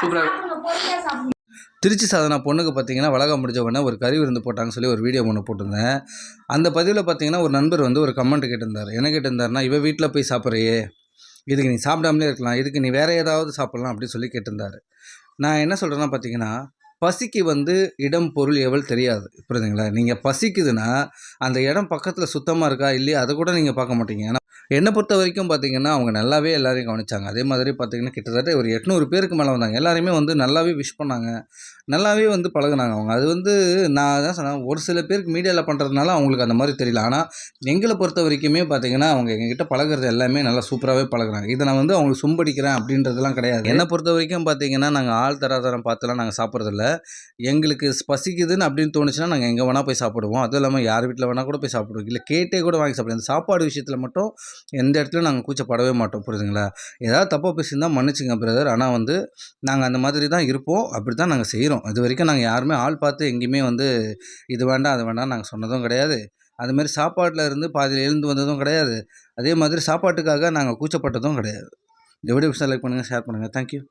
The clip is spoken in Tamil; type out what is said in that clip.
சூப்பராக திருச்சி சாதனா பொண்ணுக்கு பார்த்தீங்கன்னா வளகம் முடிஞ்ச உடனே ஒரு கறி விருந்து போட்டாங்கன்னு சொல்லி ஒரு வீடியோ ஒன்று போட்டிருந்தேன். அந்த பதிவில் பார்த்தீங்கன்னா ஒரு நண்பர் வந்து ஒரு கமெண்ட் கேட்டிருந்தார். என்ன கேட்டிருந்தாருன்னா இவ வீட்டில் போய் சாப்பிட்றியே? இதுக்கு நீ சாப்பிடாமலே இருக்கலாம். இதுக்கு நீ வேறு ஏதாவது சாப்பிட்லாம் அப்படின்னு சொல்லி கேட்டிருந்தாரு. நான் என்ன சொல்கிறேன்னா பார்த்தீங்கன்னா பசிக்கு வந்து இடம் பொருள் எவள் தெரியாது. புரியுதுங்களா? நீங்கள் பசிக்குதுன்னா அந்த இடம் பக்கத்தில் சுத்தமாக இருக்கா இல்லையா அதை கூட நீங்கள் பார்க்க மாட்டீங்க. என்னை பொறுத்த வரைக்கும் பார்த்தீங்கன்னா அவங்க நல்லாவே எல்லாரையும் கவனிச்சாங்க. அதே மாதிரி பார்த்தீங்கன்னா கிட்டத்தட்ட ஒரு எட்நூறு பேருக்கு மேலே வந்தாங்க. எல்லாருமே வந்து நல்லாவே விஷ் பண்ணாங்க. நல்லாவே வந்து பழகுனாங்க அவங்க. அது வந்து நான் தான் சொன்னேன் ஒரு சில பேருக்கு மீடியாவில் பண்ணுறதுனால அவங்களுக்கு அந்த மாதிரி தெரியல. ஆனால் எங்களை பொறுத்த வரைக்குமே பார்த்தீங்கன்னா அவங்க எங்ககிட்ட பழகுறது எல்லாமே நல்லா சூப்பராகவே பழகுறாங்க. இதை நான் வந்து அவங்களுக்கு சும்படிக்கிறேன் அப்படின்றதுலாம் கிடையாது. என்னை பொறுத்த வரைக்கும் பார்த்தீங்கன்னா நாங்கள் ஆள் தராதரம் பார்த்துலாம் நாங்கள் சாப்பிட்றதில்ல. எங்களுக்கு பசிக்குதுன்னு அப்படின்னு தோணுச்சுன்னா நாங்கள் எங்கே வேணால் போய் சாப்பிடுவோம். அதுவும் இல்லாமல் யார் வீட்டில் வேணால் கூட போய் சாப்பிடுவோம். இல்லை கேட்டே கூட வாங்கி சாப்பிடுவோம். இந்த சாப்பாடு விஷயத்தில் மட்டும் எந்த இடத்துலையும் நாங்கள் கூச்சப்படவே மாட்டோம் புரியுதுங்களா? ஏதாவது தப்பாக பேசியிருந்தால் மன்னிச்சுங்க பிரதர் ஆனால் வந்து நாங்கள் அந்த மாதிரி தான் இருப்போம். அப்படி தான் நாங்கள் செய்கிறோம் இது வரைக்கும் நாங்கள் யாருமே ஆள் பார்த்து எங்கேயுமே வந்து இது வேண்டாம் அது வேண்டாம் நாங்கள் சொன்னதும் கிடையாது. அதுமாரி சாப்பாட்டில் இருந்து பாதியில் எழுந்து வந்ததும் கிடையாது. அதே மாதிரி சாப்பாட்டுக்காக நாங்கள் கூச்சப்பட்டதும் கிடையாது. இந்த வீடியோ செலக்ட் பண்ணுங்கள் ஷேர் பண்ணுங்கள் தேங்க்யூ